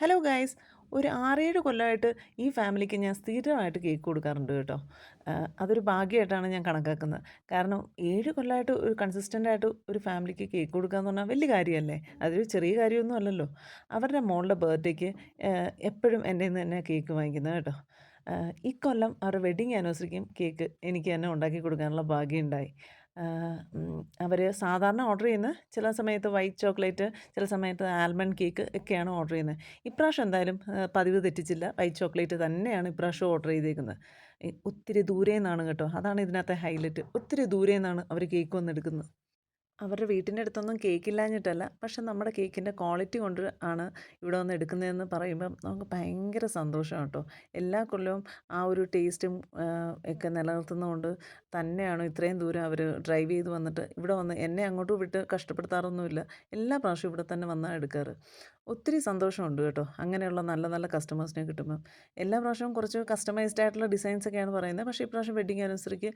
Hello guys ഒരു ആറേഴ് കൊല്ലമായിട്ട് ഈ ഫാമിലിക്ക് ഞാൻ സ്ഥിരമായിട്ട് കേക്ക് കൊടുക്കാറുണ്ട് കേട്ടോ. അതൊരു ഭാഗ്യമായിട്ടാണ് ഞാൻ കണക്കാക്കുന്നത്. കാരണം ഏഴ് കൊല്ലമായിട്ട് ഒരു കൺസിസ്റ്റന്റായിട്ട് ഒരു ഫാമിലിക്ക് കേക്ക് കൊടുക്കുക എന്ന് പറഞ്ഞാൽ വലിയ കാര്യമല്ലേ? അതൊരു ചെറിയ കാര്യമൊന്നും അല്ലല്ലോ. അവരുടെ മോളുടെ ബർത്ത്ഡേക്ക് എപ്പോഴും എന്റെ നിന്ന് തന്നെ കേക്ക് വാങ്ങിക്കുന്നത് കേട്ടോ. ഇക്കൊല്ലം അവരുടെ വെഡ്ഡിങ് ആനിവേഴ്സറിക്കും കേക്ക് എനിക്ക് തന്നെ ഉണ്ടാക്കി കൊടുക്കാനുള്ള ഭാഗ്യം ഉണ്ടായി. അവർ സാധാരണ ഓർഡർ ചെയ്യുന്ന ചില സമയത്ത് വൈറ്റ് ചോക്ലേറ്റ് ചില സമയത്ത് ആൽമണ്ട് കേക്ക് ഒക്കെയാണ് ഓർഡർ ചെയ്യുന്നത് ഇപ്രാവശ്യം എന്തായാലും പതിവ് തെറ്റിച്ചില്ല. വൈറ്റ് ചോക്ലേറ്റ് തന്നെയാണ് ഇപ്രാവശ്യം ഓർഡർ ചെയ്തേക്കുന്നത്. ഒത്തിരി ദൂരെ നിന്നാണ് കേട്ടോ. അതാണ് ഇതിനകത്തെ ഹൈലൈറ്റ് ഒത്തിരി ദൂരെ നിന്നാണ് അവർ കേക്ക് വന്നെടുക്കുന്നത് അവരുടെ വീട്ടിന്റെ അടുത്തൊന്നും കേക്കില്ലാഞ്ഞിട്ടല്ല. പക്ഷെ നമ്മുടെ കേക്കിന്റെ ക്വാളിറ്റി കൊണ്ട് ആണ് ഇവിടെ വന്ന് എടുക്കുന്നതെന്ന് പറയുമ്പം നമുക്ക് ഭയങ്കര സന്തോഷമാണ് കേട്ടോ. എല്ലാ കൊല്ലവും ആ ഒരു ടേസ്റ്റും ഒക്കെ നിലനിർത്തുന്നതുകൊണ്ട് തന്നെയാണ് ഇത്രയും ദൂരം അവർ ഡ്രൈവ് ചെയ്ത് വന്നിട്ട് ഇവിടെ വന്ന് എന്നെ അങ്ങോട്ടും വിട്ട് കഷ്ടപ്പെടുത്താറൊന്നുമില്ല. എല്ലാ പ്രാവശ്യവും ഇവിടെ തന്നെ വന്നാൽ എടുക്കാറ്. ഒത്തിരി സന്തോഷമുണ്ട് കേട്ടോ. അങ്ങനെയുള്ള നല്ല നല്ല കസ്റ്റമേഴ്സിനെ കിട്ടുമ്പം. എല്ലാ പ്രാവശ്യവും കുറച്ച് കസ്റ്റമൈസ്ഡ് ആയിട്ടുള്ള ഡിസൈൻസ് ഒക്കെയാണ് പറയുന്നത്. പക്ഷേ ഇപ്രാവശ്യം വെഡിങ് ആനിവേഴ്സറിക്ക്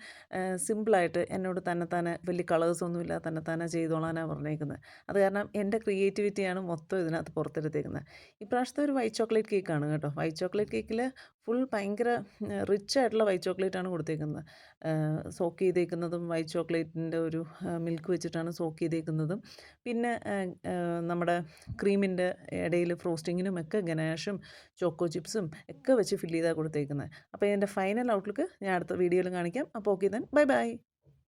സിമ്പിളായിട്ട് എന്നോട് തന്നെ തന്നെ വലിയ കളേഴ്സൊന്നുമില്ല തന്നെ തന്നെ ചെയ്തോളാനാണ് പറഞ്ഞേക്കുന്നത് അത് കാരണം എന്റെ ക്രിയേറ്റിവിറ്റിയാണ് മൊത്തം ഇതിനകത്ത് പുറത്തെടുത്തേക്കുന്നത് ഇപ്രാവശ്യത്തെ ഒരു വൈറ്റ് ചോക്ലേറ്റ് കേക്കാണ് കേട്ടോ. വൈറ്റ് ചോക്ലേറ്റ് കേക്കിൽ ഫുൾ ഭയങ്കര റിച്ച് ആയിട്ടുള്ള വൈറ്റ് ചോക്ലേറ്റാണ് കൊടുത്തേക്കുന്നത് സോക്ക് ചെയ്തേക്കുന്നതും വൈറ്റ് ചോക്ലേറ്റിന്റെ ഒരു മിൽക്ക് വെച്ചിട്ടാണ് സോക്ക് ചെയ്തേക്കുന്നതും. പിന്നെ നമ്മുടെ ക്രീമിന്റെ ഇടയിൽ ഫ്രോസ്റ്റിങ്ങിനും ഒക്കെ ഗനാഷും ചോക്കോ ചിപ്സും ഒക്കെ വെച്ച് ഫില്ല് ചെയ്താണ് കൊടുത്തേക്കുന്നത് അപ്പോൾ ഇതിന്റെ ഫൈനൽ ഔട്ട്ലുക്ക് ഞാൻ അടുത്ത വീഡിയോയിൽ കാണിക്കാം. അപ്പോൾ ഓക്കെ ദൻ ബൈ ബൈ.